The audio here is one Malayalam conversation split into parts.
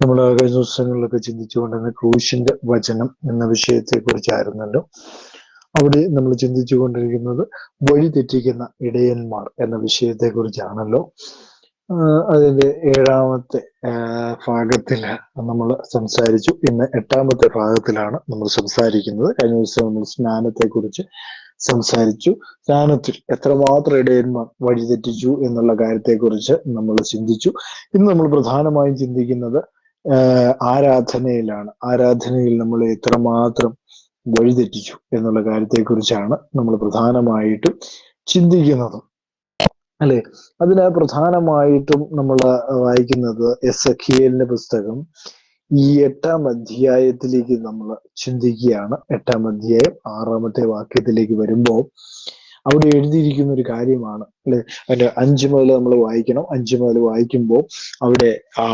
നമ്മൾ കഴിഞ്ഞ ദിവസങ്ങളിലൊക്കെ ചിന്തിച്ചുകൊണ്ടിരുന്ന ക്രൂശിന്റെ വചനം എന്ന വിഷയത്തെ കുറിച്ചായിരുന്നല്ലോ അവിടെ നമ്മൾ ചിന്തിച്ചു കൊണ്ടിരിക്കുന്നത് വഴി തെറ്റിക്കുന്ന ഇടയന്മാർ എന്ന വിഷയത്തെ കുറിച്ചാണല്ലോ അതിന്റെ ഏഴാമത്തെ ഭാഗത്തിൽ നമ്മൾ സംസാരിച്ചു. ഇന്ന് എട്ടാമത്തെ ഭാഗത്തിലാണ് നമ്മൾ സംസാരിക്കുന്നത്. കഴിഞ്ഞ ദിവസം നമ്മൾ സ്നാനത്തെ കുറിച്ച് സംസാരിച്ചു. സ്നാനത്തിൽ എത്രമാത്രം ഇടയന്മാർ വഴി തെറ്റിച്ചു എന്നുള്ള കാര്യത്തെക്കുറിച്ച് നമ്മൾ ചിന്തിച്ചു. ഇന്ന് നമ്മൾ പ്രധാനമായും ചിന്തിക്കുന്നത് ആരാധനയിലാണ്. ആരാധനയിൽ നമ്മൾ എത്രമാത്രം വഴിതെറ്റിച്ചു എന്നുള്ള കാര്യത്തെക്കുറിച്ചാണ് നമ്മൾ പ്രധാനമായിട്ടും ചിന്തിക്കുന്നത്. അല്ലെ? അതിന് പ്രധാനമായിട്ടും നമ്മൾ വായിക്കുന്നത് എസ് എഖിയലിന്റെ പുസ്തകം ഈ എട്ടാം അധ്യായത്തിലേക്ക് നമ്മൾ ചിന്തിക്കുകയാണ്. എട്ടാം അധ്യായം ആറാമത്തെ വാക്യത്തിലേക്ക് വരുമ്പോൾ അവിടെ എഴുതിയിരിക്കുന്ന ഒരു കാര്യമാണ്. അല്ലെ? അതിന്റെ അഞ്ചു മുതൽ നമ്മൾ വായിക്കണം. അഞ്ചു മുതൽ വായിക്കുമ്പോൾ അവിടെ ആ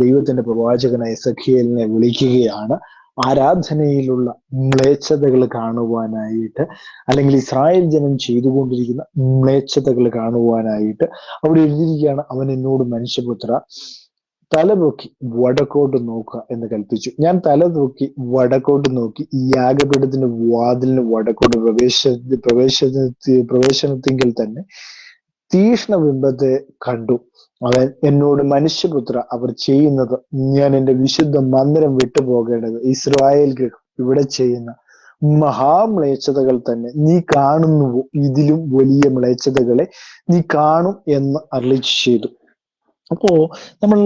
ദൈവത്തിന്റെ പ്രവാചകനായ സഖിയലിനെ വിളിക്കുകയാണ്. ആരാധനയിലുള്ള മ്ലേച്ഛതകൾ കാണുവാനായിട്ട് അല്ലെങ്കിൽ ഇസ്രായേൽ ജനം ചെയ്തുകൊണ്ടിരിക്കുന്ന മ്ലേച്ഛതകൾ കാണുവാനായിട്ട് അവിടെ എഴുതിയിരിക്കുകയാണ് അവൻ എന്നോട് മനുഷ്യപുത്ര തലപൊക്കി വടക്കോട്ട് നോക്കുക എന്ന് കൽപ്പിച്ചു. ഞാൻ തല നോക്കി വടക്കോട്ട് നോക്കി. ഈ യാഗപീഠത്തിന്റെ വാതിലിന് വടക്കോട്ട് പ്രവേശ പ്രവേശ പ്രവേശനത്തിങ്കിൽ തന്നെ തീഷ്ണ ബിംബത്തെ കണ്ടു. അവൻ എന്നോട് മനുഷ്യപുത്ര അവർ ചെയ്യുന്നത് ഞാൻ എന്റെ വിശുദ്ധ മന്ദിരം വിട്ടുപോകേണ്ടത് ഇസ്രായേൽ ഇവിടെ ചെയ്യുന്ന മഹാമ്ലേച്ഛതകൾ തന്നെ നീ കാണുന്നുവോ? ഇതിലും വലിയ മ്ലേച്ഛതകളെ നീ കാണും എന്ന് അറിയിച്ചു ചെയ്തു അപ്പോ നമ്മൾ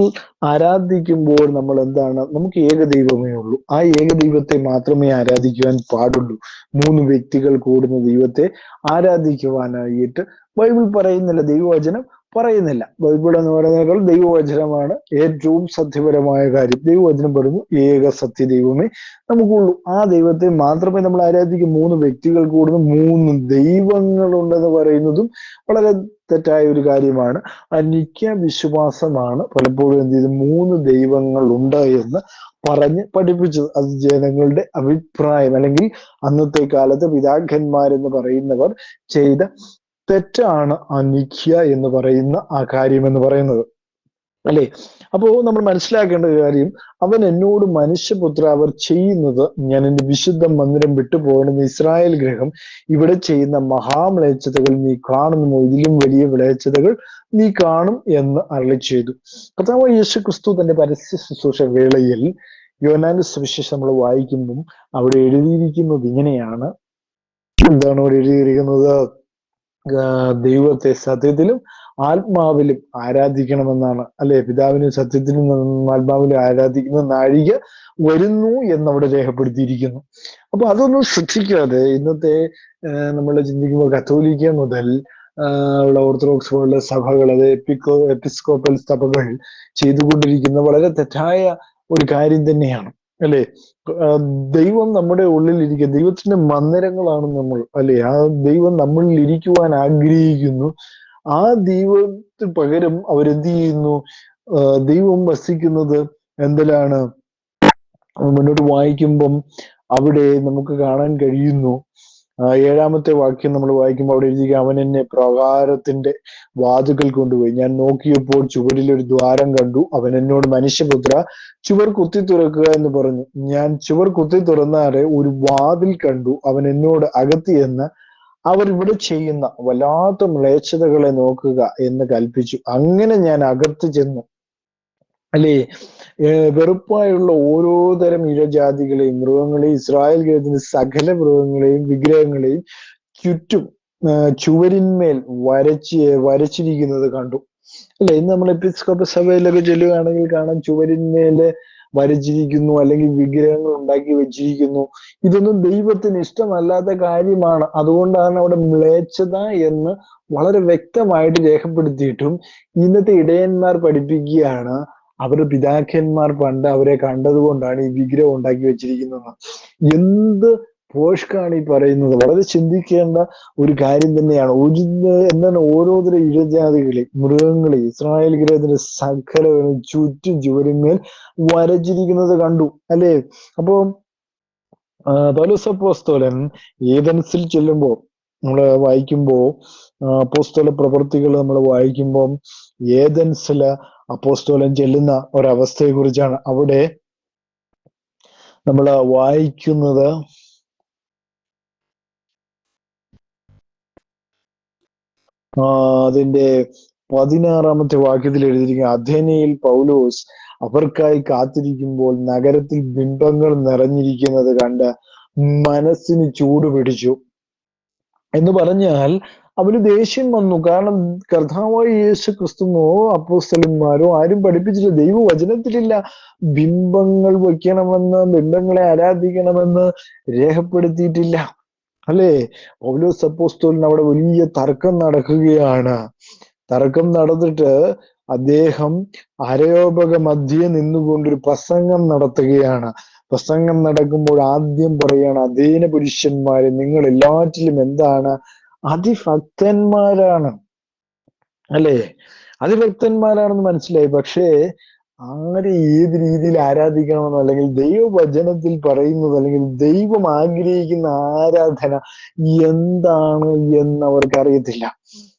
ആരാധിക്കുമ്പോൾ നമ്മൾ എന്താണ്? നമുക്ക് ഏക ദൈവമേ ഉള്ളൂ. ആ ഏക ദൈവത്തെ മാത്രമേ ആരാധിക്കുവാൻ പാടുള്ളൂ. മൂന്ന് വ്യക്തികൾ കൂടുന്ന ദൈവത്തെ ആരാധിക്കുവാനായിട്ട് ബൈബിൾ പറയുന്നില്ല. ദൈവവചനം പറയുന്നില്ല. ബൈബിൾ എന്ന് പറയുന്നതിനേക്കാൾ ദൈവവചനമാണ് ഏറ്റവും സത്യപരമായ കാര്യം. ദൈവവചനം പറഞ്ഞു ഏക സത്യ ദൈവമേ നമുക്കുള്ളൂ. ആ ദൈവത്തെ മാത്രമേ നമ്മൾ ആരാധിക്കും. മൂന്ന് വ്യക്തികൾ കൂടുന്ന മൂന്ന് ദൈവങ്ങളുണ്ടെന്ന് പറയുന്നതും വളരെ തെറ്റായ ഒരു കാര്യമാണ്. അനിക്യ വിശ്വാസമാണ് പലപ്പോഴും എന്ത് ചെയ്ത് മൂന്ന് ദൈവങ്ങൾ ഉണ്ട് എന്ന് പറഞ്ഞ് പഠിപ്പിച്ചത്. അത് ജനങ്ങളുടെ അഭിപ്രായം അല്ലെങ്കിൽ അന്നത്തെ കാലത്ത് പിതാക്കന്മാരെന്ന് പറയുന്നവർ ചെയ്ത തെറ്റാണ് അനിഖ്യ എന്ന് പറയുന്ന ആ കാര്യം എന്ന് പറയുന്നത്. അല്ലേ? അപ്പോ നമ്മൾ മനസ്സിലാക്കേണ്ട കാര്യം അവൻ എന്നോട് മനുഷ്യപുത്ര അവർ ചെയ്യുന്നത് ഞാൻ എന്റെ വിശുദ്ധ മന്ദിരം വിട്ടുപോകണമെന്ന് ഇസ്രായേൽ ഗ്രഹം ഇവിടെ ചെയ്യുന്ന മഹാമ്ലേച്ഛതകൾ നീ കാണുന്നു ഇതിലും വലിയ വിളയച്ചതകൾ നീ കാണും എന്ന് അരളി ചെയ്തു. കർത്താവ് യേശു ക്രിസ്തു തന്റെ പരസ്യ ശുശ്രൂഷ വേളയിൽ യോനാന്റെ സുവിശേഷം നമ്മൾ വായിക്കുമ്പം അവിടെ എഴുതിയിരിക്കുന്നത് ഇങ്ങനെയാണ്. എന്താണ് അവിടെ എഴുതിയിരിക്കുന്നത്? ദൈവത്തെ സത്യത്തിലും ആത്മാവിലും ആരാധിക്കണമെന്നാണ്. അല്ലെ? പിതാവിനും സത്യത്തിലും ആത്മാവിലും ആരാധിക്കുന്ന നാഴിക വരുന്നു എന്നവിടെ രേഖപ്പെടുത്തിയിരിക്കുന്നു. അപ്പൊ അതൊന്നും ശ്രദ്ധിക്കാതെ ഇന്നത്തെ നമ്മൾ ചിന്തിക്കുമ്പോൾ കത്തോലിക്ക മുതൽ ഉള്ള ഓർത്തഡോക്സ് പോലുള്ള സഭകൾ അത് എപ്പിക്കോ എപ്പിസ്കോപ്പൽ സഭകൾ ചെയ്തുകൊണ്ടിരിക്കുന്ന വളരെ തെറ്റായ ഒരു കാര്യം തന്നെയാണ്. അല്ലെ? ദൈവം നമ്മുടെ ഉള്ളിൽ ഇരിക്കുക ദൈവത്തിന്റെ മന്ദിരങ്ങളാണ് നമ്മൾ അല്ലെ? ആ ദൈവം നമ്മളിൽ ഇരിക്കുവാൻ ആഗ്രഹിക്കുന്നു. ആ ദൈവത്തിന് പകരം അവരെന്ത് ചെയ്യുന്നു? ദൈവം വസിക്കുന്നത് എന്തിലാണ്? മുന്നോട്ട് വായിക്കുമ്പം അവിടെ നമുക്ക് കാണാൻ കഴിയുന്നു. ഏഴാമത്തെ വാക്യം നമ്മൾ വായിക്കുമ്പോൾ അവിടെ എഴുതി അവൻ എന്നെ പ്രകാരത്തിന്റെ വാതുകൾ കൊണ്ടുപോയി. ഞാൻ നോക്കിയപ്പോൾ ചുവരിൽ ഒരു ദ്വാരം കണ്ടു. അവൻ എന്നോട് മനുഷ്യപുത്ര ചുവർ കുത്തി തുറക്കുക എന്ന് പറഞ്ഞു. ഞാൻ ചുവർ കുത്തി തുറന്നാറെ ഒരു വാതിൽ കണ്ടു. അവൻ എന്നോട് അകത്തി എന്ന് അവർ ഇവിടെ ചെയ്യുന്ന വല്ലാത്ത മ്ലേച്ഛതകളെ നോക്കുക എന്ന് കൽപ്പിച്ചു. അങ്ങനെ ഞാൻ അകത്ത് ചെന്നു. അല്ലേ? വെറുപ്പായുള്ള ഓരോ തരം ഇഴജാതികളെയും മൃഗങ്ങളെയും ഇസ്രായേൽ ഗ്രഹത്തിന്റെ സകല മൃഗങ്ങളെയും വിഗ്രഹങ്ങളെയും ചുറ്റും ചുവരിന്മേൽ വരച്ച് വരച്ചിരിക്കുന്നത് കണ്ടു. അല്ലെ? ഇന്ന് നമ്മൾ എപ്പിസ്കോപ്പ സഭയിലൊക്കെ ചെല്ലുകയാണെങ്കിൽ കാണാം ചുവരിന്മേൽ വരച്ചിരിക്കുന്നു അല്ലെങ്കിൽ വിഗ്രഹങ്ങൾ ഉണ്ടാക്കി വെച്ചിരിക്കുന്നു. ഇതൊന്നും ദൈവത്തിന് ഇഷ്ടമല്ലാത്ത കാര്യമാണ്. അതുകൊണ്ടാണ് അവിടെ മ്ലേച്ഛത എന്ന് വളരെ വ്യക്തമായിട്ട് രേഖപ്പെടുത്തിയിട്ടും ഇന്നത്തെ ഇടയന്മാർ പഠിപ്പിക്കുകയാണ്. അവരുടെ പിതാക്കന്മാർ പണ്ട് അവരെ കണ്ടതുകൊണ്ടാണ് ഈ വിഗ്രഹം ഉണ്ടാക്കി വെച്ചിരിക്കുന്നത്. എന്ത് പോഷ്കാണ് ഈ പറയുന്നത്? വളരെ ചിന്തിക്കേണ്ട ഒരു കാര്യം തന്നെയാണ്. ഒരു എന്താണ് ഓരോരുത്തര ഇഴജാതികളെ മൃഗങ്ങളെ ഇസ്രായേൽ ഗ്രഹത്തിന്റെ സകല ചുറ്റും ചുവരിന്മേൽ വരച്ചിരിക്കുന്നത് കണ്ടു അല്ലേ? അപ്പോ പൗലോസപ്പോസ്തോലൻ ഏതൻസിൽ ചെല്ലുമ്പോൾ നമ്മൾ വായിക്കുമ്പോൾ പോസ്തോല പ്രവൃത്തികൾ നമ്മൾ വായിക്കുമ്പോൾ ഏതൻസിൽ അപ്പോസ്തോലൻ ചെല്ലുന്ന ഒരവസ്ഥയെ കുറിച്ചാണ് അവിടെ നമ്മൾ വായിക്കുന്നത് അതിന്റെ പതിനാറാമത്തെ വാക്യത്തിൽ എഴുതിയിരിക്കുന്ന അഥേനയിൽ പൗലോസ് അവർക്കായി കാത്തിരിക്കുമ്പോൾ നഗരത്തിൽ ബിംബങ്ങൾ നിറഞ്ഞിരിക്കുന്നത് കണ്ട് മനസ്സിന് ചൂട് പിടിച്ചു. എന്ന് പറഞ്ഞാൽ അവന് ദേഷ്യം വന്നു. കാരണം കർത്താവായ യേശു ക്രിസ്തുവോ അപ്പോസ്തലന്മാരോ ആരും പഠിപ്പിച്ചില്ല. ദൈവവചനത്തിലില്ല. ബിംബങ്ങൾ വയ്ക്കണമെന്ന് ബിംബങ്ങളെ ആരാധിക്കണമെന്ന് രേഖപ്പെടുത്തിയിട്ടില്ല. അല്ലേ? പൗലോസ് അപ്പോസ്തോലിന് അവിടെ വലിയ തർക്കം നടക്കുകയാണ്. തർക്കം നടന്നിട്ട് അദ്ദേഹം അരയോപക മധ്യേ നിന്നുകൊണ്ടൊരു പ്രസംഗം നടത്തുകയാണ്. പ്രസംഗം നടക്കുമ്പോൾ ആദ്യം പറയാണ് അധീന പുരുഷന്മാരെ നിങ്ങൾ എല്ലാറ്റിലും എന്താണ് അതിഭക്തന്മാരാണ്. അല്ലേ? അതിഭക്തന്മാരാണെന്ന് മനസ്സിലായി. പക്ഷേ ആരെ ഏത് രീതിയിൽ ആരാധിക്കണമെന്നോ അല്ലെങ്കിൽ ദൈവവചനത്തിൽ പറയുന്നത് അല്ലെങ്കിൽ ദൈവം ആഗ്രഹിക്കുന്ന ആരാധന എന്താണ് എന്ന് അവർക്ക് അറിയത്തില്ല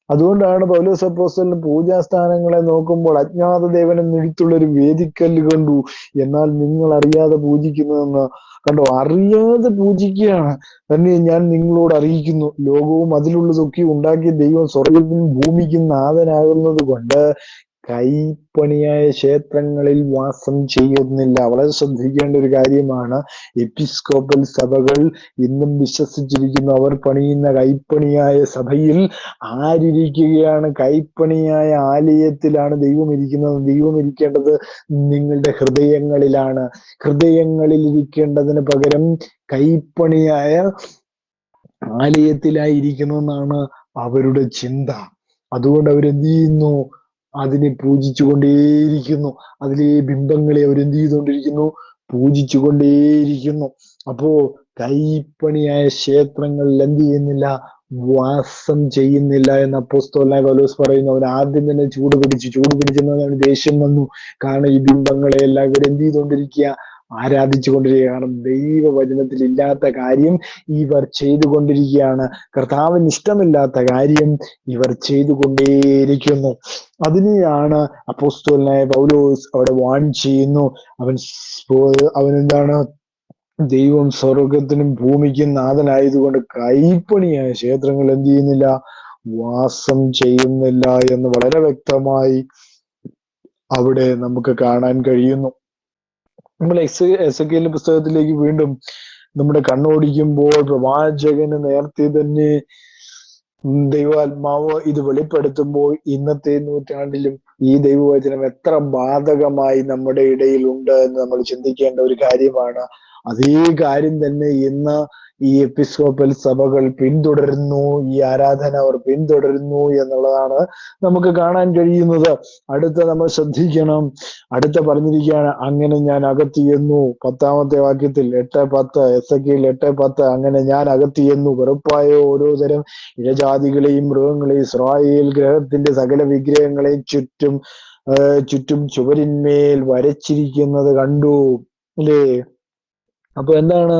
അതുകൊണ്ടാണ് പൗലോസ് അപ്പോസ്തലൻ പൂജാസ്ഥാനങ്ങളെ നോക്കുമ്പോൾ അജ്ഞാത ദേവനെ നിഴുത്തുള്ള ഒരു വേദിക്കല്ല് കണ്ടു. എന്നാൽ നിങ്ങൾ അറിയാതെ പൂജിക്കുന്നതെന്ന് കണ്ടോ? അറിയാതെ പൂജിക്കുകയാണ്. തന്നെ ഞാൻ നിങ്ങളോട് അറിയിക്കുന്നു. ലോകവും അതിലുള്ളതൊക്കെ ഉണ്ടാക്കിയ ദൈവം സ്വർഗത്തിനും ഭൂമിക്കും നാഥനാകുന്നത് കൊണ്ട് കൈപ്പണിയായ ക്ഷേത്രങ്ങളിൽ വാസം ചെയ്യുന്നില്ല. വളരെ ശ്രദ്ധിക്കേണ്ട ഒരു കാര്യമാണ് എപ്പിസ്കോപ്പൽ സഭകൾ ഇന്നും വിശ്വസിച്ചിരിക്കുന്നു. അവർ പണിയുന്ന കൈപ്പണിയായ സഭയിൽ ആരിരിക്കുകയാണ്? കൈപ്പണിയായ ആലയത്തിലാണ് ദൈവം ഇരിക്കുന്നത്. ദൈവം ഇരിക്കേണ്ടത് നിങ്ങളുടെ ഹൃദയങ്ങളിലാണ്. ഹൃദയങ്ങളിൽ ഇരിക്കേണ്ടതിന് പകരം കൈപ്പണിയായ ആലയത്തിലായിരിക്കുന്നു അവരുടെ ചിന്ത. അതുകൊണ്ട് അവരെന്ത് ചെയ്യുന്നു? അതിനെ പൂജിച്ചുകൊണ്ടേയിരിക്കുന്നു. അതിലെ ബിംബങ്ങളെ അവരെന്ത് ചെയ്തുകൊണ്ടിരിക്കുന്നു? പൂജിച്ചുകൊണ്ടേയിരിക്കുന്നു. അപ്പോ കൈപ്പണിയായ ക്ഷേത്രങ്ങളിൽ എന്ത് ചെയ്യുന്നില്ല? വാസം ചെയ്യുന്നില്ല എന്ന് അപ്പോസ്തോലായ പൗലോസ് പറയുന്നു. അവൻ ആദ്യം തന്നെ ചൂട് പിടിച്ചു. ചൂട് പിടിച്ചെന്ന് ദേഷ്യം വന്നു. കാരണം ഈ ബിംബങ്ങളെ എല്ലാം ഇവർ എന്ത് ചെയ്തുകൊണ്ടിരിക്കുക? ആരാധിച്ചു കൊണ്ടിരിക്കുകയാണ് ദൈവവചനത്തിൽ ഇല്ലാത്ത കാര്യം ഇവർ ചെയ്തുകൊണ്ടിരിക്കുകയാണ്. കർത്താവിന് ഇഷ്ടമില്ലാത്ത കാര്യം ഇവർ ചെയ്തുകൊണ്ടേയിരിക്കുന്നു. അതിനെയാണ് അപ്പോസ്തോലിനായ പൗലോസ് അവിടെ വാൺ ചെയ്യുന്നു. അവൻ അവൻ എന്താണ്? ദൈവം സ്വർഗത്തിനും ഭൂമിക്കും നാഥനായതുകൊണ്ട് കൈപ്പണിയായ ക്ഷേത്രങ്ങൾ എന്ത് ചെയ്യുന്നില്ല? വാസം ചെയ്യുന്നില്ല എന്ന് വളരെ വ്യക്തമായി അവിടെ നമുക്ക് കാണാൻ കഴിയുന്നു. നമ്മൾ എസ് എസ് കെ പുസ്തകത്തിലേക്ക് വീണ്ടും നമ്മുടെ കണ്ണോടിക്കുമ്പോൾ പ്രവാചകന് നേരത്തെ തന്നെ ദൈവാത്മാവ് ഇത് വെളിപ്പെടുത്തുമ്പോൾ ഇന്നത്തെ നൂറ്റാണ്ടിലും ഈ ദൈവവചനം എത്ര ബാധകമായി നമ്മുടെ ഇടയിൽ ഉണ്ട് എന്ന് നമ്മൾ ചിന്തിക്കേണ്ട ഒരു കാര്യമാണ്. അതേ കാര്യം തന്നെ ഇന്ന് ഈ എപ്പിസ്കോപ്പൽ സഭകൾ പിന്തുടരുന്നു ഈ ആരാധന അവർ പിന്തുടരുന്നു എന്നുള്ളതാണ് നമുക്ക് കാണാൻ കഴിയുന്നത്. അടുത്ത നമ്മൾ ശ്രദ്ധിക്കണം. അടുത്ത പറഞ്ഞിരിക്കുകയാണ് അങ്ങനെ ഞാൻ അകത്തിയെന്നു പത്താമത്തെ വാക്യത്തിൽ എട്ട് പത്ത്. എസ് എ എട്ട് പത്ത്. അങ്ങനെ ഞാൻ അകത്തിയെന്നു വെറുപ്പായ ഓരോ തരം ഇഴജാതികളെയും മൃഗങ്ങളെയും ഇസ്രായേൽ ഗ്രഹത്തിന്റെ സകല വിഗ്രഹങ്ങളെയും ചുറ്റും ചുറ്റും ചുവരിന്മേൽ വരച്ചിരിക്കുന്നത് കണ്ടു. അല്ലേ? അപ്പൊ എന്താണ്?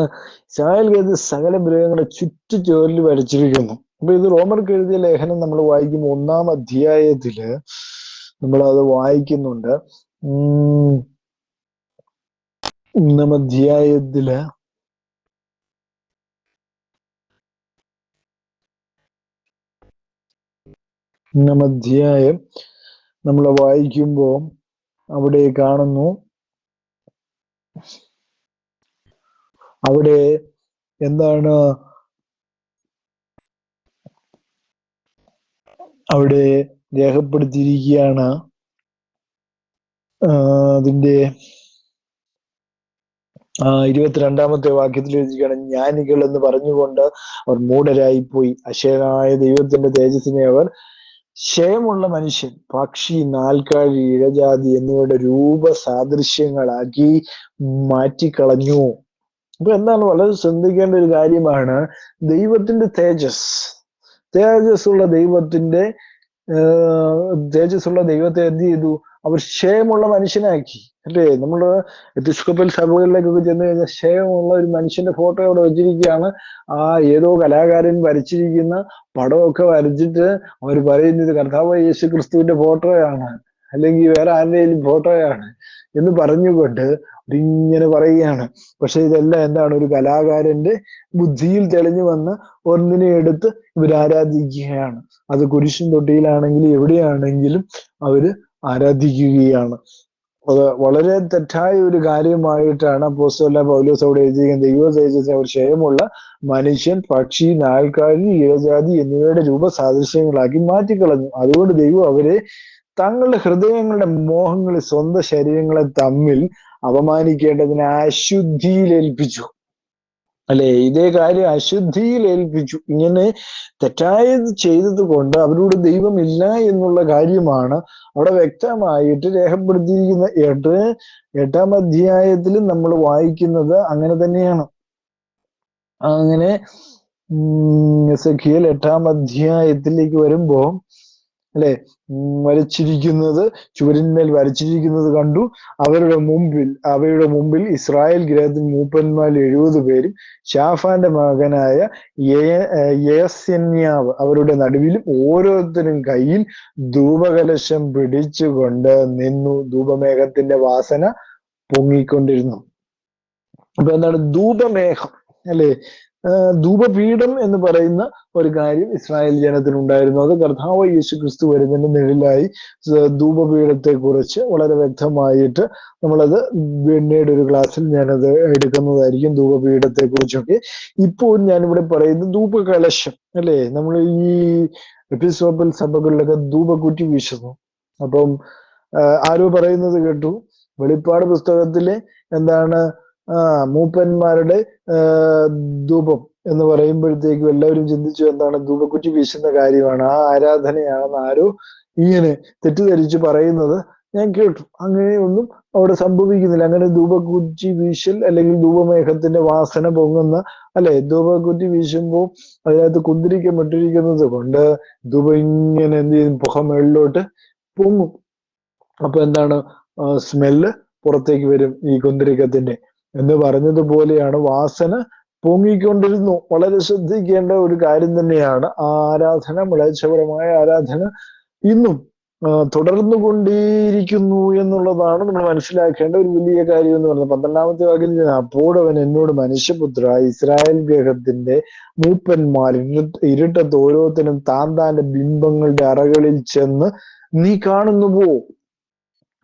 ഇസ്രായേൽ കരുതി സകല മൃഗങ്ങളെ ചുറ്റു ചുവരിൽ വരച്ചിരിക്കുന്നു. അപ്പൊ ഇത് റോമർക്ക് എഴുതിയ ലേഖനം നമ്മൾ വായിക്കുമ്പോൾ ഒന്നാം അധ്യായത്തിൽ നമ്മൾ അത് വായിക്കുന്നുണ്ട്. ഒന്നാം അധ്യായത്തിൽ ഒന്നാം അധ്യായം നമ്മൾ വായിക്കുമ്പോൾ അവിടെ കാണുന്നു. അവിടെ എന്താണ്? അവിടെ രേഖപ്പെടുത്തിയിരിക്കുകയാണ്. അതിന്റെ ഇരുപത്തിരണ്ടാമത്തെ വാക്യത്തിൽ എഴുതിയിരിക്കുകയാണ് ജ്ഞാനികൾ എന്ന് പറഞ്ഞുകൊണ്ട് അവർ മൂഢരായി പോയി അശയനായ ദൈവത്തിന്റെ തേജസ്സിനെ അവർ ക്ഷയമുള്ള മനുഷ്യൻ പക്ഷി നാൽക്കാഴി ഇഴജാതി എന്നിവയുടെ രൂപ സാദൃശ്യങ്ങളാക്കി മാറ്റിക്കളഞ്ഞു. അപ്പൊ എന്താണ് വളരെ ശ്രദ്ധിക്കേണ്ട ഒരു കാര്യമാണ് ദൈവത്തിന്റെ തേജസ്. തേജസ് ഉള്ള ദൈവത്തിന്റെ തേജസ് തേജസ്സുള്ള ദൈവത്തെ എന്ത് ചെയ്തു? അവർ ക്ഷയമുള്ള മനുഷ്യനാക്കി. അല്ലേ? നമ്മൾ എപ്പിസ്കോപ്പൽ സഭകളിലേക്കൊക്കെ ചെന്ന് കഴിഞ്ഞാൽ ക്ഷയമുള്ള ഒരു മനുഷ്യന്റെ ഫോട്ടോ അവിടെ വെച്ചിരിക്കുകയാണ്. ആ ഏതോ കലാകാരൻ വരച്ചിരിക്കുന്ന പടമൊക്കെ വരച്ചിട്ട് അവർ പറയുന്നത് കർത്താവ് യേശു ക്രിസ്തുവിന്റെ ഫോട്ടോയാണ്. അല്ലെങ്കിൽ വേറെ ആരുടെയും ഫോട്ടോയാണ് എന്ന് പറഞ്ഞുകൊണ്ട് ഇതിങ്ങനെ പറയുകയാണ്. പക്ഷെ ഇതെല്ലാം എന്താണ്? ഒരു കലാകാരന്റെ ബുദ്ധിയിൽ തെളിഞ്ഞു വന്ന ഒന്നിനെ എടുത്ത് ഇവർ ആരാധിക്കുകയാണ് അത് കുരിശും തൊട്ടിയിലാണെങ്കിലും എവിടെയാണെങ്കിലും അവർ ആരാധിക്കുകയാണ്. അത് വളരെ തെറ്റായ ഒരു കാര്യമായിട്ടാണ് അപ്പോസ്തല പൗലോസ് അവിടെ എഴുതിയിരിക്കുന്നത്. ദൈവ തേജസ്സിന് ഒരു ക്ഷയമുള്ള മനുഷ്യൻ പക്ഷി നാൽക്കാലി ഇഴജാതി എന്നിവയുടെ രൂപ സാദൃശ്യങ്ങളാക്കി മാറ്റിക്കളഞ്ഞു. അതുകൊണ്ട് ദൈവം അവരെ തങ്ങളുടെ ഹൃദയങ്ങളുടെ മോഹങ്ങളെ സ്വന്തം ശരീരങ്ങളെ തമ്മിൽ അപമാനിക്കേണ്ടതിന് അശുദ്ധിയിൽ ഏൽപ്പിച്ചു. അല്ലെ? ഇതേ കാര്യം അശുദ്ധിയിൽ ഏൽപ്പിച്ചു. ഇങ്ങനെ തെറ്റായത് ചെയ്തത് കൊണ്ട് അവരോട് ദൈവമില്ല എന്നുള്ള കാര്യമാണ് അവിടെ വ്യക്തമായിട്ട് രേഖപ്പെടുത്തിയിരിക്കുന്ന എട്ട് എട്ടാം അധ്യായത്തിൽ നമ്മൾ വായിക്കുന്നത് അങ്ങനെ തന്നെയാണ്. അങ്ങനെ സഖിയൽ എട്ടാം അധ്യായത്തിലേക്ക് വരുമ്പോ അല്ലെ? വരച്ചിരിക്കുന്നത് ചുവരിന്മേൽ വരച്ചിരിക്കുന്നത് കണ്ടു. അവരുടെ മുമ്പിൽ അവയുടെ മുമ്പിൽ ഇസ്രായേൽ ഗ്രഹത്തിൽ മൂപ്പന്മാർ എഴുപത് പേരും ഷാഫാന്റെ മകനായ യേസന്യാവ് അവരുടെ നടുവിലും ഓരോരുത്തരും കയ്യിൽ ധൂപകലശം പിടിച്ചുകൊണ്ട് നിന്നു. ധൂപമേഘത്തിന്റെ വാസന പൊങ്ങിക്കൊണ്ടിരുന്നു. അപ്പൊ എന്താണ്? ധൂപമേഘം അല്ലെ? ധൂപപീഠം എന്ന് പറയുന്ന ഒരു കാര്യം ഇസ്രായേൽ ജനത്തിനുണ്ടായിരുന്നു. അത് കർത്താവ് യേശു ക്രിസ്തു വരുന്നതിന്റെ നിഴലായി ധൂപപീഠത്തെ കുറിച്ച് വളരെ വ്യക്തമായിട്ട് നമ്മളത് പിന്നീട് ഒരു ക്ലാസ്സിൽ ഞാനത് എടുക്കുന്നതായിരിക്കും ധൂപപീഠത്തെ കുറിച്ചൊക്കെ. ഇപ്പോൾ ഞാനിവിടെ പറയുന്നത് ധൂപകലശം അല്ലേ? നമ്മൾ ഈ എപ്പിസോപ്പൽ സഭകളിലൊക്കെ ധൂപക്കുറ്റി വീശുന്നു. അപ്പം ആരോ പറയുന്നത് കേട്ടു. വെളിപ്പാട് പുസ്തകത്തിലെ എന്താണ് ആ മൂപ്പന്മാരുടെ ധൂപം എന്ന് പറയുമ്പോഴത്തേക്കും എല്ലാവരും ചിന്തിച്ചു എന്താണ് ധൂപക്കുറ്റി വീശുന്ന കാര്യമാണ്. ആ ആരാധനയാണെന്ന് ആരോ ഇങ്ങനെ തെറ്റിദ്ധരിച്ചു പറയുന്നത് ഞാൻ കേട്ടു. അങ്ങനെയൊന്നും അവിടെ സംഭവിക്കുന്നില്ല. അങ്ങനെ ധൂപക്കുറ്റി വീശൽ അല്ലെങ്കിൽ ധൂപമേഘത്തിന്റെ വാസന പൊങ്ങുന്ന അല്ലെ? ധൂപക്കുറ്റി വീശുമ്പോൾ അതിനകത്ത് കുന്തിരിക്കപ്പെട്ടിരിക്കുന്നത് കൊണ്ട് ധൂപം ഇങ്ങനെ എന്ത് ചെയ്യും? പുക മേളിലോട്ട് പൊങ്ങും. അപ്പൊ എന്താണ്? സ്മെല്ല് പുറത്തേക്ക് വരും ഈ കുന്തിരിക്കത്തിന്റെ. എന്ന് പറഞ്ഞതുപോലെയാണ് വാസന പൊങ്ങിക്കൊണ്ടിരുന്നു. വളരെ ശ്രദ്ധിക്കേണ്ട ഒരു കാര്യം തന്നെയാണ് ആ ആരാധന മ്ലേച്ഛപരമായ ആരാധന ഇന്നും തുടർന്നു കൊണ്ടേയിരിക്കുന്നു എന്നുള്ളതാണ് നമ്മൾ മനസ്സിലാക്കേണ്ട ഒരു വലിയ കാര്യം എന്ന് പറയുന്നത്. പന്ത്രണ്ടാമത്തെ വാക്കിൽ അപ്പോൾ അവൻ എന്നോട് മനുഷ്യപുത്ര ഇസ്രായേൽ ഗ്രഹത്തിന്റെ മൂപ്പന്മാർ ഇരുട്ടത്ത് ഓരോരുത്തരും താൻ താന്റെ ബിംബങ്ങളുടെ അറകളിൽ ചെന്ന് നീ കാണുന്നുവോ?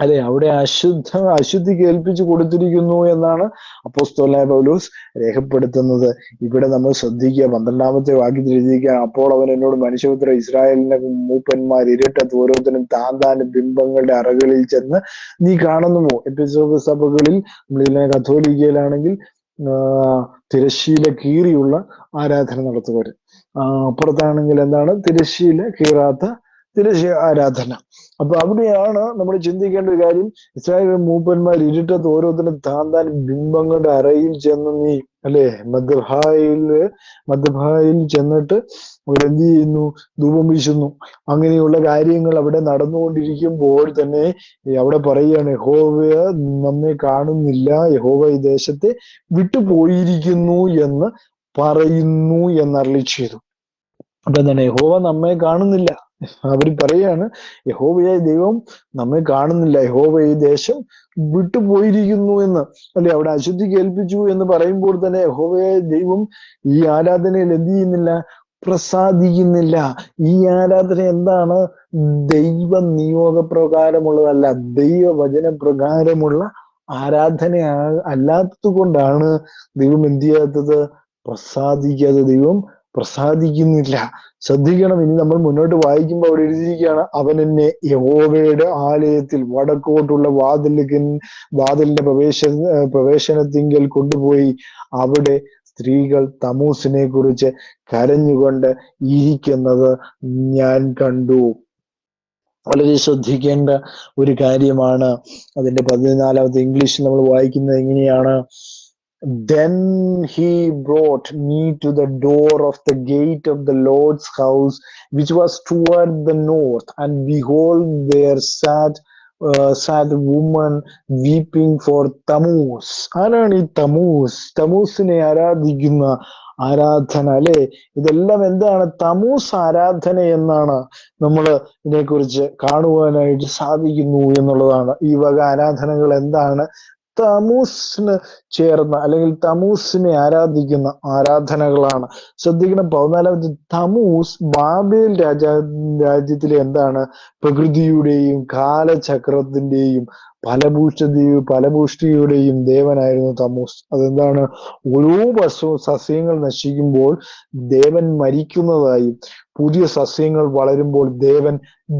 അല്ലെ അവിടെ അശുദ്ധ അശുദ്ധി കേൾപ്പിച്ചു കൊടുത്തിരിക്കുന്നു എന്നാണ് അപ്പോസ്തോലായ പൗലോസ് രേഖപ്പെടുത്തുന്നത്. ഇവിടെ നമ്മൾ ശ്രദ്ധിക്കുക പന്ത്രണ്ടാമത്തെ വാക്യത്തിൽ എഴുതിയിരിക്കുക അപ്പോൾ അവൻ എന്നോട് മനുഷ്യപുത്ര ഇസ്രായേലിന്റെ മൂപ്പന്മാർ ഇരട്ടത്ത് ഓരോരുത്തരും താൻ ബിംബങ്ങളുടെ അറകളിൽ ചെന്ന് നീ കാണുന്നുമോ എപ്പിസോഡ് സഭകളിൽ നമ്മളിതിനെ കത്തോലിക്കയിലാണെങ്കിൽ തിരശ്ശീല കീറിയുള്ള ആരാധന നടത്തുവർ അപ്പുറത്താണെങ്കിൽ എന്താണ്? തിരശ്ശീല കീറാത്ത തിരശ്ശീ ആരാധന. അപ്പൊ അവിടെയാണ് നമ്മൾ ചിന്തിക്കേണ്ട ഒരു കാര്യം. ഇസ്രായേൽ മൂപ്പന്മാർ ഇരുട്ടത്ത് ഓരോരുത്തരും താൻ താൻ ബിംബങ്ങളുടെ അറയിൽ ചെന്ന് നീ അല്ലെ? മധ്യഭായിൽ മദ്ഭായിൽ ചെന്നിട്ട് അവരെന്ത് ചെയ്യുന്നു? ധൂപം വീശുന്നു. അങ്ങനെയുള്ള കാര്യങ്ങൾ അവിടെ നടന്നുകൊണ്ടിരിക്കുമ്പോൾ തന്നെ അവിടെ പറയുകയാണ് യഹോവ നമ്മെ കാണുന്നില്ല. യഹോവ ഈ ദേശത്തെ വിട്ടുപോയിരിക്കുന്നു എന്ന് പറയുന്നു എന്നറിയി ചെയ്തു. അപ്പൊ എന്താണ്? യഹോവ നമ്മെ കാണുന്നില്ല. അവർ പറയാണ് യഹോവയായ ദൈവം നമ്മെ കാണുന്നില്ല. യഹോവ ഈ ദേശം വിട്ടുപോയിരിക്കുന്നു എന്ന്. അല്ലെ അവിടെ അശുദ്ധി കേൾപ്പിച്ചു എന്ന് പറയുമ്പോൾ തന്നെ യഹോവയായ ദൈവം ഈ ആരാധനയിൽ എന്ത് ചെയ്യുന്നില്ല? പ്രസാദിക്കുന്നില്ല. ഈ ആരാധന എന്താണ്? ദൈവ നിയോഗപ്രകാരമുള്ളതല്ല ദൈവവചന പ്രകാരമുള്ള ആരാധന അല്ലാത്തത് കൊണ്ടാണ് ദൈവം എന്ത് ചെയ്യാത്തത്? പ്രസാദിക്കാതെ ദൈവം പ്രസാദിക്കുന്നില്ല. ശ്രദ്ധിക്കണം ഇനി നമ്മൾ മുന്നോട്ട് വായിക്കുമ്പോൾ അവിടെ എഴുതിയിരിക്കുകയാണ് അവൻ എന്നെ യഹോവയുടെ ആലയത്തിൽ വടക്കോട്ടുള്ള വാതിലുകൻ വാതിലിന്റെ പ്രവേശ പ്രവേശനത്തിങ്കൽ കൊണ്ടുപോയി. അവിടെ സ്ത്രീകൾ തമൂസിനെ കുറിച്ച് കരഞ്ഞുകൊണ്ട് ഇരിക്കുന്നത് ഞാൻ കണ്ടു. വളരെ ശ്രദ്ധിക്കേണ്ട ഒരു കാര്യമാണ്. അതിന്റെ പതിനാലാമത്തെ ഇംഗ്ലീഷിൽ നമ്മൾ വായിക്കുന്നത് എങ്ങനെയാണ്? Then he brought me to the door of the gate of the Lord's house, which was toward the north, and behold, there sat uh, sat a woman weeping for Tammuz. ആരാണ് ഈ തമൂസ് തമൂസിനെ ആരാധിക്കുന്ന ആരാധന അല്ലെ ഇതെല്ലാം എന്താണ് തമൂസ് ആരാധന എന്നാണ് നമ്മൾ ഇതിനെക്കുറിച്ച് കാണുവാനായിട്ട് സാധിക്കുന്നു എന്നുള്ളതാണ് ഈ വക ആരാധനകൾ എന്താണ് തമൂസിന് ചേർന്ന അല്ലെങ്കിൽ തമൂസിനെ ആരാധിക്കുന്ന ആരാധനകളാണ്. ശ്രദ്ധിക്കണം പതിനാലാമത് തമൂസ് ബാബേൽ രാജ രാജ്യത്തിലെ എന്താണ്? പ്രകൃതിയുടെയും കാലചക്രത്തിന്റെയും ഫലഭൂഷ്ടതയും ഫലഭൂഷ്ടിയുടെയും ദേവനായിരുന്നു തമൂസ്. അതെന്താണ്? ഓരോ വർഷവും സസ്യങ്ങൾ നശിക്കുമ്പോൾ ദേവൻ മരിക്കുന്നതായും പുതിയ സസ്യങ്ങൾ വളരുമ്പോൾ ദേവൻ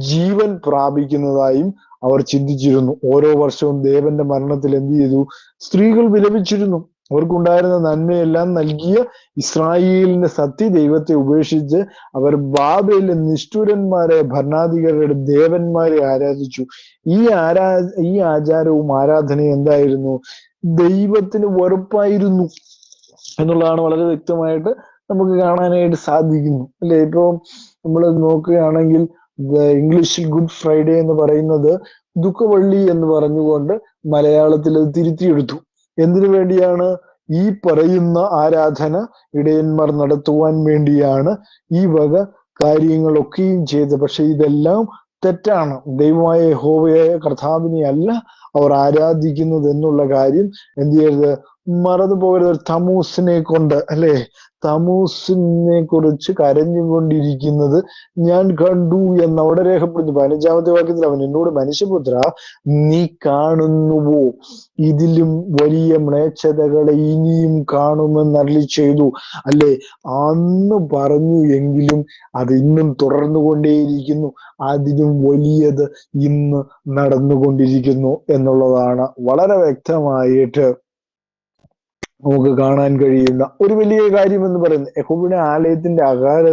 ജീവൻ പ്രാപിക്കുന്നതായും അവർ ചിന്തിച്ചിരുന്നു. ഓരോ വർഷവും ദേവന്റെ മരണത്തിൽ എന്ത് ചെയ്തു? സ്ത്രീകൾ വിലപിച്ചിരുന്നു. അവർക്കുണ്ടായിരുന്ന നന്മയെല്ലാം നൽകിയ ഇസ്രായേലിന്റെ സത്യ ദൈവത്തെ ഉപേക്ഷിച്ച് അവർ ബാബയിലെ നിഷ്ഠുരന്മാരെ ഭരണാധികാരിയുടെ ദേവന്മാരെ ആരാധിച്ചു. ഈ ആരാ ഈ ആചാരവും ആരാധനയും എന്തായിരുന്നു? ദൈവത്തിന് വെറുപ്പായിരുന്നു എന്നുള്ളതാണ് വളരെ വ്യക്തമായിട്ട് നമുക്ക് കാണാനായിട്ട് സാധിക്കുന്നു. അല്ലെ? ഇപ്പൊ നമ്മൾ നോക്കുകയാണെങ്കിൽ ഇംഗ്ലീഷിൽ ഗുഡ് ഫ്രൈഡേ എന്ന് പറയുന്നത് ദുഃഖവള്ളി എന്ന് പറഞ്ഞുകൊണ്ട് മലയാളത്തിൽ അത് തിരുത്തിയെടുത്തു. എന്തിനു വേണ്ടിയാണ് ഈ പറയുന്ന ആരാധന ഇടയന്മാർ നടത്തുവാൻ വേണ്ടിയാണ് ഈ വക കാര്യങ്ങളൊക്കെയും ചെയ്തത്. പക്ഷെ ഇതെല്ലാം തെറ്റാണ്. ദൈവമായ ഹോവയായ കർത്താവിനെ അല്ല അവർ ആരാധിക്കുന്നത് എന്നുള്ള കാര്യം എന്ത് ചെയ്യരുത്? മറന്നു പോകരുത് തമൂസിനെ കൊണ്ട് അല്ലെ? തമൂസിനെ കുറിച്ച് കരഞ്ഞുകൊണ്ടിരിക്കുന്നത് ഞാൻ കണ്ടു എന്ന് അവിടെ രേഖപ്പെടുത്തി പതിനഞ്ചാമത്തെ വാക്യത്തിൽ അവൻ എന്നോട് മനുഷ്യപുത്ര നീ കാണുന്നുവോ? ഇതിലും വലിയ മ്ലേച്ഛതകളെ ഇനിയും കാണുമെന്ന് അരളി ചെയ്തു. അല്ലെ? അന്ന് പറഞ്ഞു എങ്കിലും അത് ഇന്നും തുടർന്നു തുടർന്നുകൊണ്ടേയിരിക്കുന്നു. അതിലും വലിയത് ഇന്ന് നടന്നുകൊണ്ടിരിക്കുന്നു എന്നുള്ളതാണ്. വളരെ വ്യക്തമായിട്ട് നമുക്ക് കാണാൻ കഴിയുന്ന ഒരു വലിയ കാര്യം എന്ന് പറയുന്നത് യഹോബിയുടെ ആലയത്തിന്റെ അകാര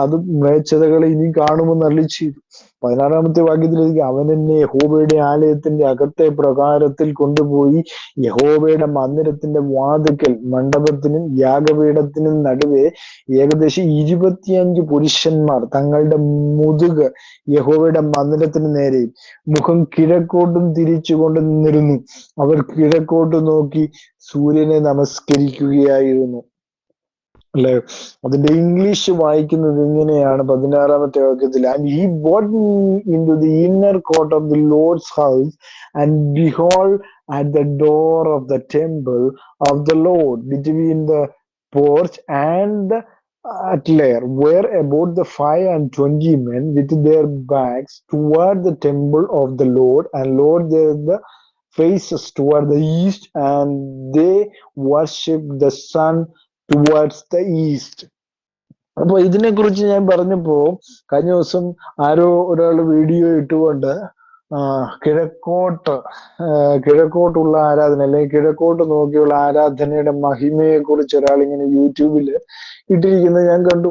അത് മ്ലേച്ഛതകളെ ഇനി കാണുമെന്ന് അരളി പതിനാറാമത്തെ വാക്യത്തിലേക്ക് അവൻ എന്നെ യഹോബയുടെ ആലയത്തിന്റെ അകത്തെ പ്രകാരത്തിൽ കൊണ്ടുപോയി യഹോബയുടെ മന്ദിരത്തിന്റെ വാതുക്കൽ മണ്ഡപത്തിനും യാഗപീഠത്തിനും നടുവേ ഏകദേശം ഇരുപത്തിയഞ്ച് പുരുഷന്മാർ തങ്ങളുടെ മുതുക് യഹോബയുടെ മന്ദിരത്തിന് നേരെ മുഖം കിഴക്കോട്ടും തിരിച്ചുകൊണ്ട് നിന്നിരുന്നു. അവർ കിഴക്കോട്ട് നോക്കി സൂര്യനെ നമസ്കരിക്കുകയായിരുന്നു. അല്ലെ അതിന്റെ ഇംഗ്ലീഷ് വായിക്കുന്നത് ഇങ്ങനെയാണ് പതിനാറാമത്തെ വാക്യത്തിൽ and he brought into the inner court of the Lord's house and behold at the door of the temple of the Lord between the porch and the atlair were about the five and twenty men with their backs toward the temple of the Lord and Lord their the faces toward the east and they worshipped the sun towards the east അപ്പൊ ഇതിനെ കുറിച്ച് ഞാൻ പറഞ്ഞപ്പോ കഴിഞ്ഞ ദിവസം ആരോ ഒരാൾ വീഡിയോ ഇട്ടുകൊണ്ട് കിഴക്കോട്ട് കിഴക്കോട്ടുള്ള ആരാധന അല്ലെങ്കിൽ കിഴക്കോട്ട് നോക്കിയുള്ള ആരാധനയുടെ മഹിമയെ കുറിച്ച് ഒരാൾ ഇങ്ങനെ യൂട്യൂബിൽ ഇട്ടിരിക്കുന്നത് ഞാൻ കണ്ടു.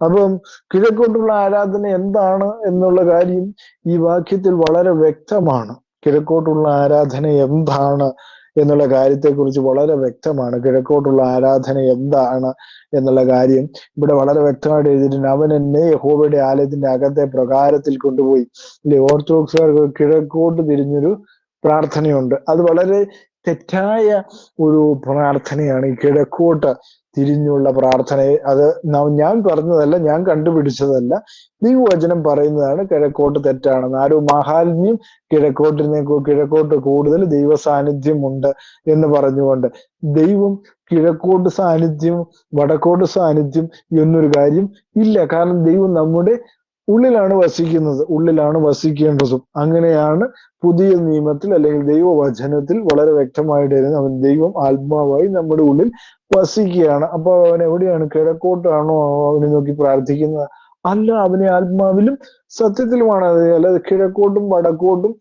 അപ്പം കിഴക്കോട്ടുള്ള ആരാധന എന്താണ് എന്നുള്ള കാര്യം ഈ വാക്യത്തിൽ വളരെ വ്യക്തമാണ്. കിഴക്കോട്ടുള്ള ആരാധന എന്താണ് എന്നുള്ള കാര്യത്തെക്കുറിച്ച് വളരെ വ്യക്തമാണ്. കിഴക്കോട്ടുള്ള ആരാധന എന്താണ് എന്നുള്ള കാര്യം ഇവിടെ വളരെ വ്യക്തമായിട്ട് എഴുതിയിട്ടുണ്ട്. അവൻ എന്നെ യഹോബയുടെ ആലയത്തിന്റെ അകത്തെ പ്രകാരത്തിൽ കൊണ്ടുപോയി. ഇല്ലേ ഓർത്തഡോക്സുകാർക്ക് കിഴക്കോട്ട് തിരിഞ്ഞൊരു പ്രാർത്ഥനയുണ്ട്. അത് വളരെ തെറ്റായ ഒരു പ്രാർത്ഥനയാണ് ഈ കിഴക്കോട്ട് തിരിഞ്ഞുള്ള പ്രാർത്ഥനയെ അത് ഞാൻ പറഞ്ഞതല്ല ഞാൻ കണ്ടുപിടിച്ചതല്ല. ദൈവവചനം പറയുന്നതാണ് കിഴക്കോട്ട് തെറ്റാണെന്ന്. ആരോ മഹാത്മ്യം കിഴക്കോട്ടിനെ കിഴക്കോട്ട് കൂടുതൽ ദൈവ സാന്നിധ്യമുണ്ട് എന്ന് പറഞ്ഞുകൊണ്ട്. ദൈവം കിഴക്കോട്ട് സാന്നിധ്യം വടക്കോട്ട് സാന്നിധ്യം എന്നൊരു കാര്യം ഇല്ല. കാരണം ദൈവം നമ്മുടെ ഉള്ളിലാണ് വസിക്കുന്നത് ഉള്ളിലാണ് വസിക്കേണ്ടതും. അങ്ങനെയാണ് പുതിയ നിയമത്തിൽ അല്ലെങ്കിൽ ദൈവവചനത്തിൽ വളരെ വ്യക്തമായിട്ട് വരുന്നത് അവൻ ദൈവം ആത്മാവായി നമ്മുടെ ഉള്ളിൽ വസിക്കുകയാണ്. അപ്പൊ അവൻ എവിടെയാണ്? കിഴക്കോട്ടാണോ അവനെ നോക്കി പ്രാർത്ഥിക്കുന്നത്? അല്ല അവനെ ആത്മാവിലും സത്യത്തിലുമാണ്. അല്ലാതെ കിഴക്കോട്ടും വടക്കോട്ടും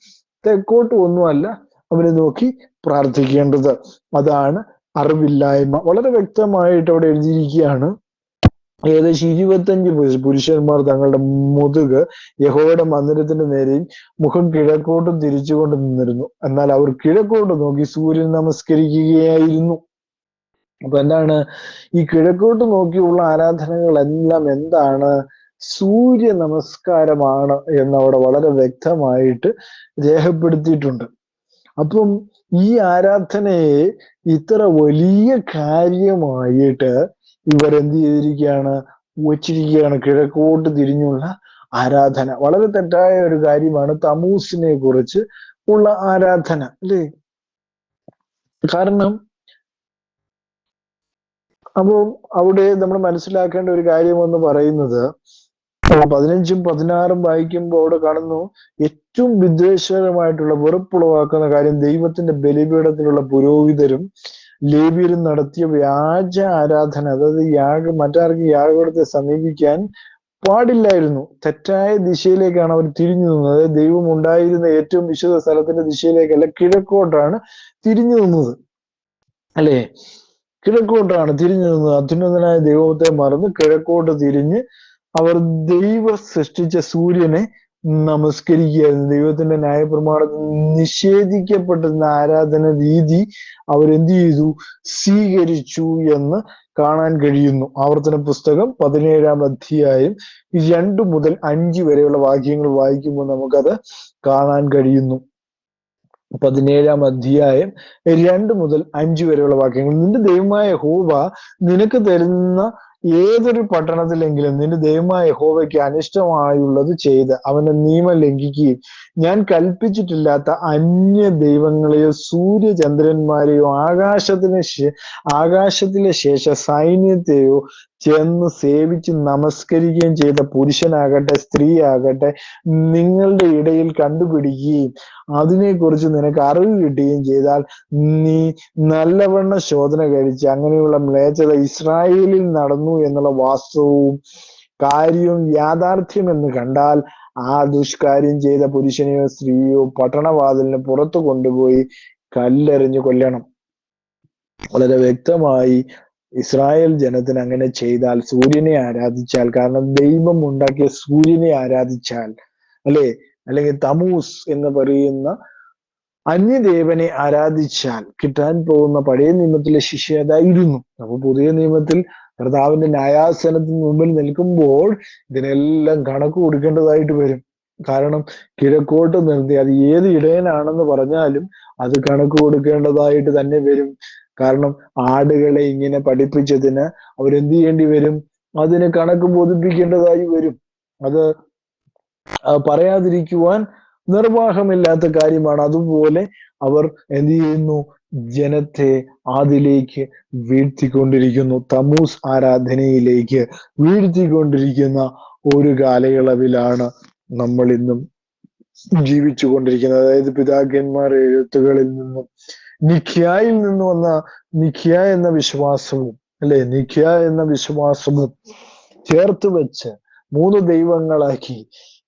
തെക്കോട്ടും ഒന്നുമല്ല അവനെ നോക്കി പ്രാർത്ഥിക്കേണ്ടത്. അതാണ് അറിവില്ലായ്മ. വളരെ വ്യക്തമായിട്ട് അവിടെ എഴുതിയിരിക്കുകയാണ്. ഏകദേശം ഇരുപത്തഞ്ച് പുരുഷന്മാർ തങ്ങളുടെ മുതുക് യഹോയുടെ മന്ദിരത്തിന്റെ നേരെയും മുഖം കിഴക്കോട്ടും തിരിച്ചുകൊണ്ട് നിന്നിരുന്നു. എന്നാൽ അവർ കിഴക്കോട്ട് നോക്കി സൂര്യൻ നമസ്കരിക്കുകയായിരുന്നു. അപ്പൊ എന്താണ്? ഈ കിഴക്കോട്ട് നോക്കിയുള്ള ആരാധനകൾ എല്ലാം എന്താണ്? സൂര്യ നമസ്കാരമാണ് എന്നവിടെ വളരെ വ്യക്തമായിട്ട് രേഖപ്പെടുത്തിയിട്ടുണ്ട്. അപ്പം ഈ ആരാധനയെ ഇത്ര വലിയ കാര്യമായിട്ട് ഇവർ എന്ത് ചെയ്തിരിക്കുകയാണ് വച്ചിരിക്കുകയാണ് കിഴക്കോട്ട് തിരിഞ്ഞുള്ള ആരാധന. വളരെ തെറ്റായ ഒരു കാര്യമാണ് തമൂസിനെ കുറിച്ച് ഉള്ള ആരാധന അല്ലേ? കാരണം അപ്പോൾ അവിടെ നമ്മൾ മനസ്സിലാക്കേണ്ട ഒരു കാര്യം എന്ന് പറയുന്നത് പതിനഞ്ചും പതിനാറും വായിക്കുമ്പോൾ അവിടെ കാണുന്നു ഏറ്റവും വിദ്വേഷകരമായിട്ടുള്ള വെറുപ്പുളവാക്കുന്ന കാര്യം ദൈവത്തിന്റെ ബലിപീഠത്തിലുള്ള പുരോഹിതരും ലേബിയരും നടത്തിയ വ്യാജ ആരാധന അതായത് യാഗ മറ്റാർക്കും യാഗത്തെ സമീപിക്കാൻ പാടില്ലായിരുന്നു. തെറ്റായ ദിശയിലേക്കാണ് അവർ തിരിഞ്ഞു നിന്നത്. ദൈവം ഉണ്ടായിരുന്ന ഏറ്റവും വിശുദ്ധ സ്ഥലത്തിന്റെ ദിശയിലേക്കല്ല കിഴക്കോട്ടാണ് തിരിഞ്ഞു നിന്നത്. അല്ലേ? കിഴക്കോട്ടാണ് തിരിഞ്ഞു നിന്നത്. അത്യുന്നതനായ ദൈവത്തെ മറന്ന് കിഴക്കോട്ട് തിരിഞ്ഞ് അവർ ദൈവ സൃഷ്ടിച്ച സൂര്യനെ നമസ്കരിക്കുകയായിരുന്നു ദൈവത്തിന്റെ ന്യായപ്രമാണത്തിൽ നിഷേധിക്കപ്പെട്ടിരുന്ന ആരാധന രീതി അവരെന്ത് ചെയ്തു? സ്വീകരിച്ചു എന്ന് കാണാൻ കഴിയുന്നു. ആവർത്തന പുസ്തകം പതിനേഴാം അധ്യായം രണ്ട് മുതൽ അഞ്ച് വരെയുള്ള വാക്യങ്ങൾ വായിക്കുമ്പോൾ നമുക്കത് കാണാൻ കഴിയുന്നു. പതിനേഴാം അധ്യായം രണ്ട് മുതൽ അഞ്ച് വരെയുള്ള വാക്യങ്ങൾ. നിന്റെ ദൈവമായ ഹോബ നിനക്ക് തരുന്ന ഏതൊരു പട്ടണത്തിലെങ്കിലും നിന്റെ ദൈവമായ യഹോവയ്ക്ക് അനിഷ്ടമായുള്ളത് ചെയ്ത് അവന്റെ നിയമം ലംഘിക്കുകയും ഞാൻ കൽപ്പിച്ചിട്ടില്ലാത്ത അന്യ ദൈവങ്ങളെയോ സൂര്യചന്ദ്രന്മാരെയോ ആകാശത്തിന് ആകാശത്തിലെ ശേഷ സൈന്യത്തെയോ ചെന്ന് സേവിച്ച് നമസ്കരിക്കുകയും ചെയ്ത പുരുഷനാകട്ടെ സ്ത്രീ ആകട്ടെ നിങ്ങളുടെ ഇടയിൽ കണ്ടുപിടിക്കുകയും അതിനെക്കുറിച്ച് നിനക്ക് അറിവ് കിട്ടുകയും ചെയ്താൽ നീ നല്ലവണ്ണം ശോധന കഴിച്ച് അങ്ങനെയുള്ള മ്ലേച്ഛത ഇസ്രായേലിൽ നടന്നു എന്നുള്ള വാസ്തവവും കാര്യവും യാഥാർത്ഥ്യം എന്ന് കണ്ടാൽ ആ ദുഷ്കാര്യം ചെയ്ത പുരുഷനെയോ സ്ത്രീയോ പട്ടണവാതിലിന് പുറത്തു കൊണ്ടുപോയി കല്ലെറിഞ്ഞു കൊല്ലണം. വളരെ വ്യക്തമായി ഇസ്രായേൽ ജനത്തിന് അങ്ങനെ ചെയ്താൽ സൂര്യനെ ആരാധിച്ചാൽ കാരണം ദൈവം ഉണ്ടാക്കിയ സൂര്യനെ ആരാധിച്ചാൽ അല്ലെ? അല്ലെങ്കിൽ തമൂസ് എന്ന് പറയുന്ന അന്യദേവനെ ആരാധിച്ചാൽ കിട്ടാൻ പോകുന്ന പഴയ നിയമത്തിലെ ശിക്ഷ അതായിരുന്നു അപ്പൊ പുതിയ നിയമത്തിൽ കർത്താവിന്റെ ന്യായാസനത്തിന് മുമ്പിൽ നിൽക്കുമ്പോൾ ഇതിനെല്ലാം കണക്ക് കൊടുക്കേണ്ടതായിട്ട് വരും. കാരണം കിഴക്കോട്ട് നിർത്തി അത് ഏത് ഇടയനാണെന്ന് പറഞ്ഞാലും അത് കണക്ക് കൊടുക്കേണ്ടതായിട്ട് തന്നെ വരും. കാരണം ആടുകളെ ഇങ്ങനെ പഠിപ്പിച്ചതിന് അവരെന്ത് ചെയ്യേണ്ടി വരും? അതിന് കണക്ക് ബോധിപ്പിക്കേണ്ടതായി വരും. അത് പറയാതിരിക്കുവാൻ നിർവാഹമില്ലാത്ത കാര്യമാണ്. അതുപോലെ അവർ എന്ത് ചെയ്യുന്നു? ജനത്തെ അതിലേക്ക് വീഴ്ത്തിക്കൊണ്ടിരിക്കുന്നു. തമൂസ് ആരാധനയിലേക്ക് വീഴ്ത്തിക്കൊണ്ടിരിക്കുന്ന ഒരു കാലയളവിലാണ് നമ്മൾ ഇന്നും ജീവിച്ചു കൊണ്ടിരിക്കുന്നത് അതായത് പിതാക്കന്മാർ എഴുത്തുകളിൽ നിന്നും നിഖ്യായിൽ നിന്ന് വന്ന നിഖ്യ എന്ന വിശ്വാസവും അല്ലെ? നിഖ്യ എന്ന വിശ്വാസവും ചേർത്ത് വെച്ച് മൂന്ന് ദൈവങ്ങളാക്കി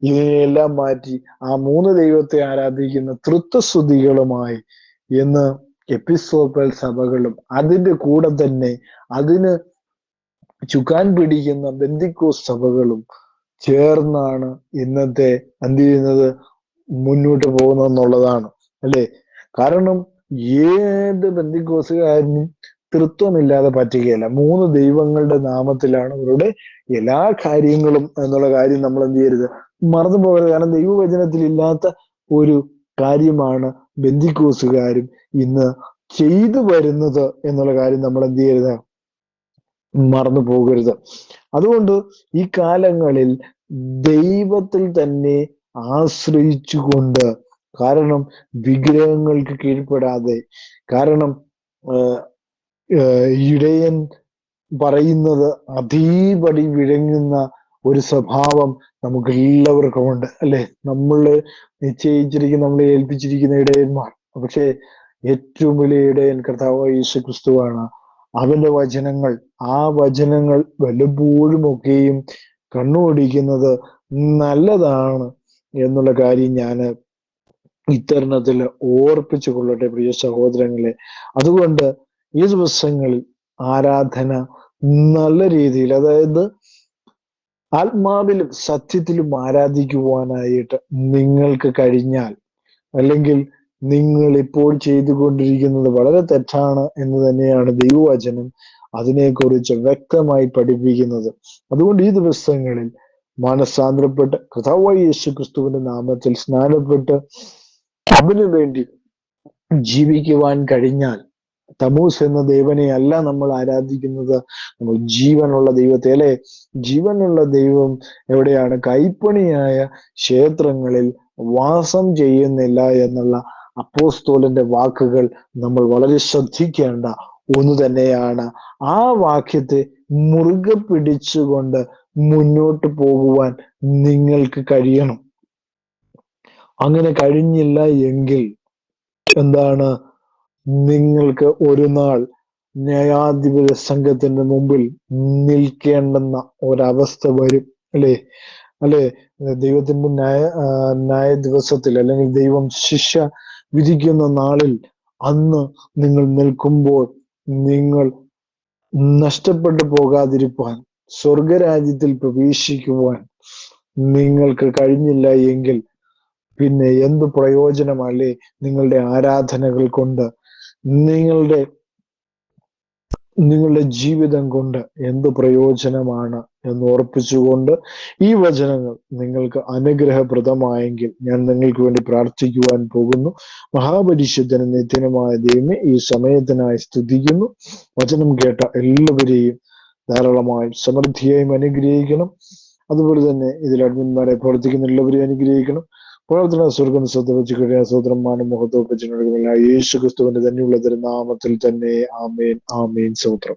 ഇതിനെയെല്ലാം മാറ്റി ആ മൂന്ന് ദൈവത്തെ ആരാധിക്കുന്ന തൃത്വസ്തുതികളുമായി എന്ന് എപ്പിസോപ്പൽ സഭകളും അതിന്റെ കൂടെ തന്നെ അതിന് ചുക്കാൻ പിടിക്കുന്ന ബന്ദിക്കോസ് സഭകളും ചേർന്നാണ് ഇന്നത്തെ എന്ത് ചെയ്യുന്നത്? മുന്നോട്ട് പോകുന്നതെന്നുള്ളതാണ്. അല്ലെ? കാരണം ഏത് ബന്ദിക്കോസുകാരനും തൃത്വമില്ലാതെ പറ്റുകയില്ല. മൂന്ന് ദൈവങ്ങളുടെ നാമത്തിലാണ് അവരുടെ എല്ലാ കാര്യങ്ങളും എന്നുള്ള കാര്യം നമ്മൾ എന്ത് ചെയ്യരുത്? മറന്നു പോകരുത്. കാരണം ദൈവവചനത്തിൽ ഇല്ലാത്ത ഒരു കാര്യമാണ് ബന്ദിക്കോസുകാരും ഇന്ന് ചെയ്തു വരുന്നത് എന്നുള്ള കാര്യം നമ്മൾ എന്ത് ചെയ്യരുത്? മറന്നു പോകരുത്. അതുകൊണ്ട് ഈ കാലങ്ങളിൽ ദൈവത്തിൽ തന്നെ ആശ്രയിച്ചുകൊണ്ട് കാരണം വിഗ്രഹങ്ങൾക്ക് കീഴ്പ്പെടാതെ കാരണം ഇടയൻ പറയുന്നത് അതീപടി വിഴങ്ങുന്ന ഒരു സ്വഭാവം നമുക്ക് എല്ലാവർക്കും ഉണ്ട് അല്ലെ? നമ്മൾ നിശ്ചയിച്ചിരിക്കുന്ന നമ്മളെ ഏൽപ്പിച്ചിരിക്കുന്ന ഇടയന്മാർ പക്ഷേ ഏറ്റവും വലിയ ഇടയൻ കർത്താവ് യേശു ക്രിസ്തുവാണ് അവന്റെ വചനങ്ങൾ ആ വചനങ്ങൾ വല്ലപ്പോഴും ഒക്കെയും കണ്ണുപിടിക്കുന്നത് നല്ലതാണ് എന്നുള്ള കാര്യം ഞാൻ ഇത്തരണത്തിൽ ഓർപ്പിച്ചു കൊള്ളട്ടെ പ്രിയ സഹോദരങ്ങളെ. അതുകൊണ്ട് ഈ ദിവസങ്ങളിൽ ആരാധന നല്ല രീതിയിൽ അതായത് ആത്മാവിലും സത്യത്തിലും ആരാധിക്കുവാനായിട്ട് നിങ്ങൾക്ക് കഴിഞ്ഞാൽ അല്ലെങ്കിൽ നിങ്ങൾ ഇപ്പോൾ ചെയ്തുകൊണ്ടിരിക്കുന്നത് വളരെ തെറ്റാണ് എന്ന് തന്നെയാണ് ദൈവവചനം അതിനെക്കുറിച്ച് വ്യക്തമായി പഠിപ്പിക്കുന്നത്. അതുകൊണ്ട് ഈ ദിവസങ്ങളിൽ മനസ്സാന്തരപ്പെട്ട് കഥാവായി യേശു ക്രിസ്തുവിന്റെ നാമത്തിൽ സ്നാനപ്പെട്ട് അവന് വേണ്ടി ജീവിക്കുവാൻ കഴിഞ്ഞാൽ തമൂസ് എന്ന ദൈവനെ അല്ല നമ്മൾ ആരാധിക്കുന്നത്. നമ്മൾ ജീവനുള്ള ദൈവത്തെ അല്ലെ? ജീവനുള്ള ദൈവം എവിടെയാണ്? കൈപ്പണിയായ ക്ഷേത്രങ്ങളിൽ വാസം ചെയ്യുന്നില്ല എന്നുള്ള അപ്പോസ്തോലിന്റെ വാക്കുകൾ നമ്മൾ വളരെ ശ്രദ്ധിക്കേണ്ട ഒന്ന് തന്നെയാണ്. ആ വാക്യത്തെ മുറുകെ പിടിച്ചുകൊണ്ട് മുന്നോട്ട് പോകുവാൻ നിങ്ങൾക്ക് കഴിയണം. അങ്ങനെ കഴിഞ്ഞില്ല എങ്കിൽ എന്താണ് നിങ്ങൾക്ക് ഒരു നാൾ ന്യായാധിപത സംഘത്തിന്റെ മുമ്പിൽ നിൽക്കേണ്ടെന്ന ഒരവസ്ഥ വരും അല്ലേ? അല്ലെ? ദൈവത്തിന്റെ ന്യായ ന്യായ ദിവസത്തിൽ അല്ലെങ്കിൽ ദൈവം ശിക്ഷ വിധിക്കുന്ന നാളിൽ അന്ന് നിങ്ങൾ നിൽക്കുമ്പോൾ നിങ്ങൾ നഷ്ടപ്പെട്ടു പോകാതിരിക്കാൻ സ്വർഗരാജ്യത്തിൽ പ്രവേശിക്കുവാൻ നിങ്ങൾക്ക് കഴിഞ്ഞില്ല എങ്കിൽ പിന്നെ എന്ത് പ്രയോജനമല്ലേ നിങ്ങളുടെ ആരാധനകൾ കൊണ്ട് നിങ്ങളുടെ നിങ്ങളുടെ ജീവിതം കൊണ്ട് എന്ത് പ്രയോജനമാണ് എന്ന് ഓർപ്പിച്ചുകൊണ്ട് ഈ വചനങ്ങൾ നിങ്ങൾക്ക് അനുഗ്രഹപ്രദമായെങ്കിൽ ഞാൻ നിങ്ങൾക്ക് വേണ്ടി പ്രാർത്ഥിക്കുവാൻ പോകുന്നു. മഹാപരിശുദ്ധന നിത്യനമായ ദൈവമേ ഈ സമയത്തിനായി സ്തുതിക്കുന്നു. വചനം കേട്ട എല്ലാവരെയും ധാരാളമായും സമൃദ്ധിയായും അനുഗ്രഹിക്കണം. അതുപോലെ തന്നെ ഇതിൽ അഡ്മിന്മാരെ പ്രവർത്തിക്കുന്ന എല്ലാവരെയും അനുഗ്രഹിക്കണം. പ്രാർത്ഥന സ്വർഗം ശ്രദ്ധ വെച്ച് കഴിയാൻ സ്വതന്ത്രം മാനം മുഖത്തോപ്പിച്ചിട്ടുള്ള യേശു ക്രിസ്തുവിന്റെ തന്നെയുള്ള തിരുനാമത്തിൽ തന്നെ ആമേൻ ആമേൻ സ്വത്രം